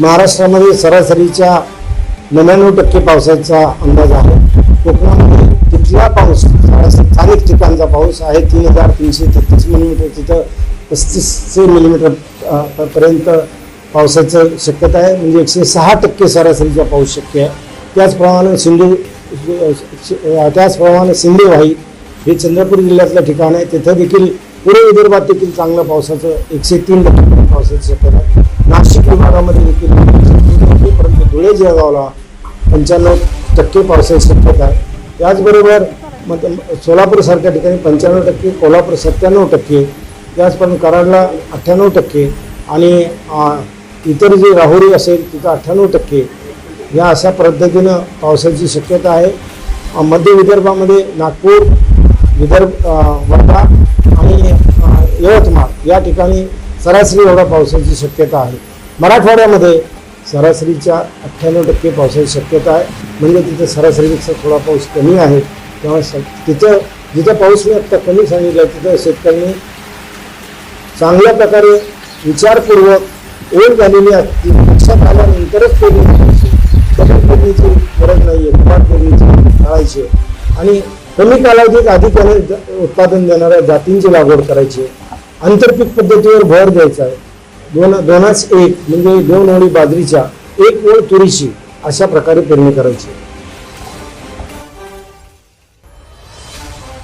महाराष्ट्रामध्ये सरासरीच्या नव्याण्णव टक्के पावसाचा अंदाज आहे. कोकणामध्ये तिथला पाऊस स्थानिक ठिकाणचा पाऊस आहे. तीन हजार तीनशे तेहतीस मिलीमीटर तिथं पस्तीसशे मिलीमीटर पर्यंत पावसाचं शक्यता आहे. म्हणजे एकशे सहा टक्के सरासरीचा पाऊस शक्य आहे. त्याचप्रमाणे सिंधू त्याचप्रमाणे सिंधुवाही हे चंद्रपूर जिल्ह्यातलं ठिकाण आहे. तिथं देखील पूर्व विदर्भात देखील चांगलं पावसाचं एकशे तीन टक्के पावसाची शक्यता आहे. नाशिक विभागामध्ये देखील परंतु धुळे जळगावला पंच्याण्णव टक्के पावसाची शक्यता आहे. त्याचबरोबर मग सोलापूरसारख्या ठिकाणी पंच्याण्णव टक्के कोल्हापूर सत्त्याण्णव टक्के त्याचप्रमाणे कराडला अठ्ठ्याण्णव टक्के आणि इतर जे राहुरी असेल तिथं अठ्ठ्याण्णव टक्के. या अशा पद्धतीनं पावसाची शक्यता आहे. मध्य विदर्भामध्ये नागपूर विदर्भ वर्धा आणि यवतमाळ या ठिकाणी सरासरी एवढा पावसाची शक्यता आहे. मराठवाड्यामध्ये सरासरीच्या अठ्ठ्याण्णव टक्के पावसाची शक्यता आहे. म्हणजे तिथं सरासरीपेक्षा थोडा पाऊस कमी आहे. त्यामुळे स तिथं जिथं पाऊस मी आत्ता कमी सांगितलं तिथं शेतकऱ्यांनी चांगल्या प्रकारे विचारपूर्वक ओढ झालेली असते लक्षात आल्यानंतरच पेरणी करायची. पेरणीची गरज नाही आहे पेरणीची करायची. आहे. आणि कमी कालावधीत अधिक उत्पादन देणाऱ्या जातींची लागवड करायची आहे. आंतरपीक पद्धतीवर भर द्यायचा आहे दोन दोनाच एक म्हणजे दोन ओळी बाजरीच्या एक ओळ तुरीची अशा प्रकारे पेरणी करायची आहे.